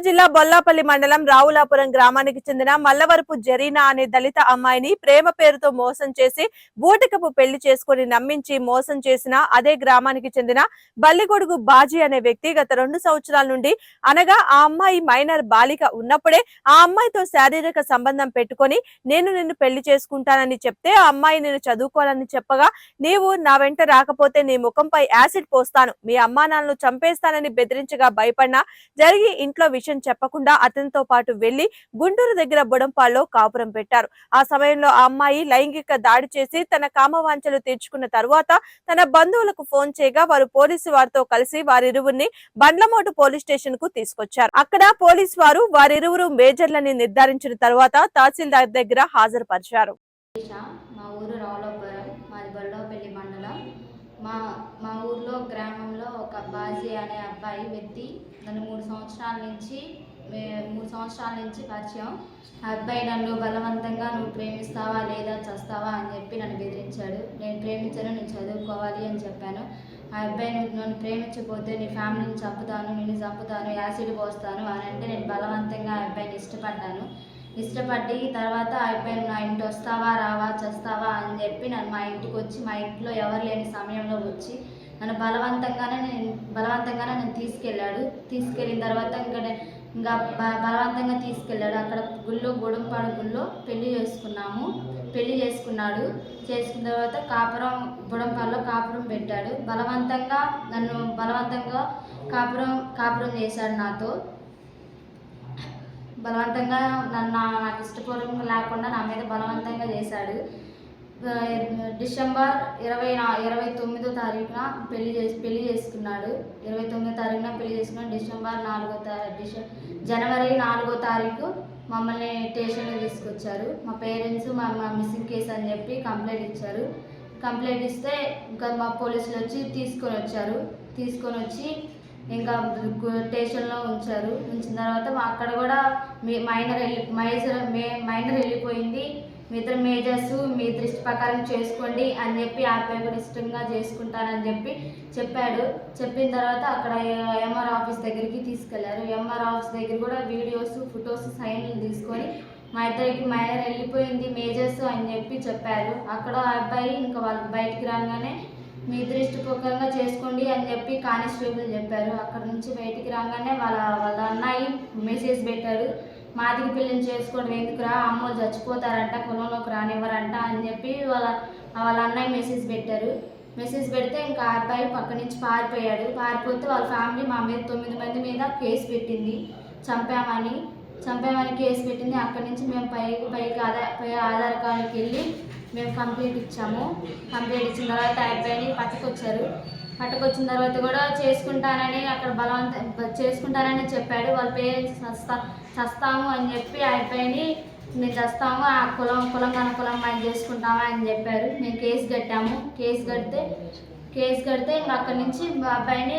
జిల్లా బొల్లాపల్లి మండలం రావులాపురం గ్రామానికి చెందిన మల్లవరపు జరీనా అనే దళిత అమ్మాయిని ప్రేమ పేరుతో మోసం చేసి బూటకపు పెళ్ళి చేసుకుని నమ్మించి మోసం చేసిన అదే గ్రామానికి చెందిన బల్లిగొడుగు బాజీ అనే వ్యక్తి గత రెండు సంవత్సరాల నుండి అనగా ఆ అమ్మాయి మైనర్ బాలిక ఉన్నప్పుడే ఆ అమ్మాయితో శారీరక సంబంధం పెట్టుకొని నేను నిన్ను పెళ్ళి చేసుకుంటానని చెప్తే ఆ అమ్మాయి నేను చదువుకోవాలని చెప్పగా నీవు నా వెంట రాకపోతే నీ ముఖంపై యాసిడ్ పోస్తాను మీ అమ్మా నాన్నలు చంపేస్తానని బెదిరించగా భయపడినా జరిగి ఇంట్లో విషయం చెప్పకుండా అతనితో పాటు వెళ్ళి గుంటూరు దగ్గర బుడంపాల్లో కాపురం పెట్టారు. ఆ సమయంలో ఆ అమ్మాయి లైంగిక దాడి చేసి తన కామవాంఛలు తీర్చుకున్న తర్వాత తన బంధువులకు ఫోన్ చేయగా వారు పోలీసు వారితో కలిసి వారిరువురిని బండ్లమోటు పోలీస్ స్టేషన్కు తీసుకొచ్చారు. అక్కడ పోలీసు వారు వారిరువురు మేజర్లని నిర్ధారించిన తర్వాత తహసీల్దార్ దగ్గర హాజరుపరిచారు. మా ఊరు రావులపురం మాది బొల్లపల్లి మండలం. మా మా ఊర్లో గ్రామంలో ఒక బాజీ అనే అబ్బాయి వ్యక్తి నన్ను మూడు సంవత్సరాల నుంచి మూడు సంవత్సరాల నుంచి పరిచయం. ఆ అబ్బాయి నన్ను బలవంతంగా నువ్వు ప్రేమిస్తావా లేదా చస్తావా అని చెప్పి నన్ను బెదిరించాడు. నేను ప్రేమించను నేను చదువుకోవాలి అని చెప్పాను. ఆ అబ్బాయి నువ్వు నన్ను ప్రేమించకపోతే నీ ఫ్యామిలీని చంపుతాను నిన్ను చంపుతాను యాసిడ్ పోస్తాను అని అంటే నేను బలవంతంగా ఆ అబ్బాయిని ఇష్టపడ్డాను. ఇష్టపడి తర్వాత ఆ అబ్బాయి నా ఇంటి వస్తావా రావా చస్తావా అని చెప్పి నన్ను మా ఇంటికి వచ్చి మా ఇంట్లో ఎవరు లేని సమయంలో వచ్చి నన్ను బలవంతంగానే నేను బలవంతంగానే నన్ను తీసుకెళ్ళాడు. తీసుకెళ్ళిన తర్వాత ఇంకా ఇంకా బలవంతంగా తీసుకెళ్ళాడు. అక్కడ గుళ్ళో గొడంపాడు గుళ్ళో పెళ్ళి చేసుకున్నాము. పెళ్ళి చేసుకున్నాడు. చేసుకున్న తర్వాత కాపురం బుడంపాల్లో కాపురం పెట్టాడు. బలవంతంగా నన్ను బలవంతంగా కాపురం కాపురం చేశాడు నాతో. బలవంతంగా నన్ను నా- నాకు ఇష్టపూర్వకంగా లేకుండా నా మీద బలవంతంగా చేశాడు. డిసెంబర్ ఇరవై నా ఇరవై తొమ్మిదో తారీఖున పెళ్ళి చేసి పెళ్ళి చేసుకున్నాడు. ఇరవై తొమ్మిదో తారీఖున పెళ్ళి చేసుకున్నాడు. డిసెంబర్ నాలుగో తారీఖు డిసెం జనవరి నాలుగో తారీఖు మమ్మల్ని స్టేషన్కి తీసుకొచ్చారు. మా పేరెంట్స్ మా మా మిస్సింగ్ కేసు అని చెప్పి కంప్లైంట్ ఇచ్చారు. కంప్లైంట్ ఇస్తే ఇంకా మా పోలీసులు వచ్చి తీసుకొని వచ్చారు. తీసుకొని వచ్చి ఇంకా స్టేషన్లో ఉంచారు. ఉంచిన తర్వాత అక్కడ కూడా మీ మైనర్ వెళ్ళి మైజర్ మే మైనర్ వెళ్ళిపోయింది. మీ ఇద్దరు మేజర్స్ మీ దృష్టి ప్రకారం చేసుకోండి అని చెప్పి ఆ అబ్బాయి కూడా ఇష్టంగా చేసుకుంటానని చెప్పి చెప్పాడు. చెప్పిన తర్వాత అక్కడ ఎంఆర్ ఆఫీస్ దగ్గరికి తీసుకెళ్ళారు. ఎంఆర్ ఆఫీస్ దగ్గర కూడా వీడియోస్ ఫొటోస్ సైన్లు తీసుకొని మా ఇద్దరికి మైనర్ వెళ్ళిపోయింది మేజర్స్ అని చెప్పి చెప్పారు. అక్కడ ఆ అబ్బాయి ఇంకా వాళ్ళు బయటికి రాగానే మీ దృష్టిపూర్వకంగా చేసుకోండి అని చెప్పి కానిస్టేబుల్ చెప్పారు. అక్కడ నుంచి బయటికి రాగానే వాళ్ళ వాళ్ళ అన్నయ్య మెసేజ్ పెట్టాడు. మాదికి పిల్లని చేసుకోవడం ఎందుకురా అమ్మోళ్ళు చచ్చిపోతారంట కులంలోకి రానివ్వరంట అని చెప్పి వాళ్ళ వాళ్ళ అన్నయ్య మెసేజ్ పెట్టారు. మెసేజ్ పెడితే ఇంకా ఆ అబ్బాయి పక్క నుంచి పారిపోయాడు. పారిపోతే వాళ్ళ ఫ్యామిలీ మా మీద తొమ్మిది మంది మీద కేసు పెట్టింది. చంపామని చంపామని కేసు పెట్టింది. అక్కడి నుంచి మేము పైకి పైకి ఆధార్ పై ఆధార్ కార్డుకి వెళ్ళి మేము కంప్లీట్ ఇచ్చాము. కంప్లీట్ ఇచ్చిన తర్వాత అయిపోయి పట్టుకొచ్చారు. పట్టుకొచ్చిన తర్వాత కూడా చేసుకుంటానని అక్కడ బలవంత చేసుకుంటానని చెప్పాడు. వాళ్ళ పేరెంట్స్ చస్తా చస్తాము అని చెప్పి అయిపోయి మేము చస్తాము ఆ కులం కులం కన కులం మేము చేసుకుంటామా అని చెప్పారు. మేము కేసు కట్టాము. కేసు కడితే కేసు కడితే ఇంకా అక్కడి నుంచి మా అబ్బాయిని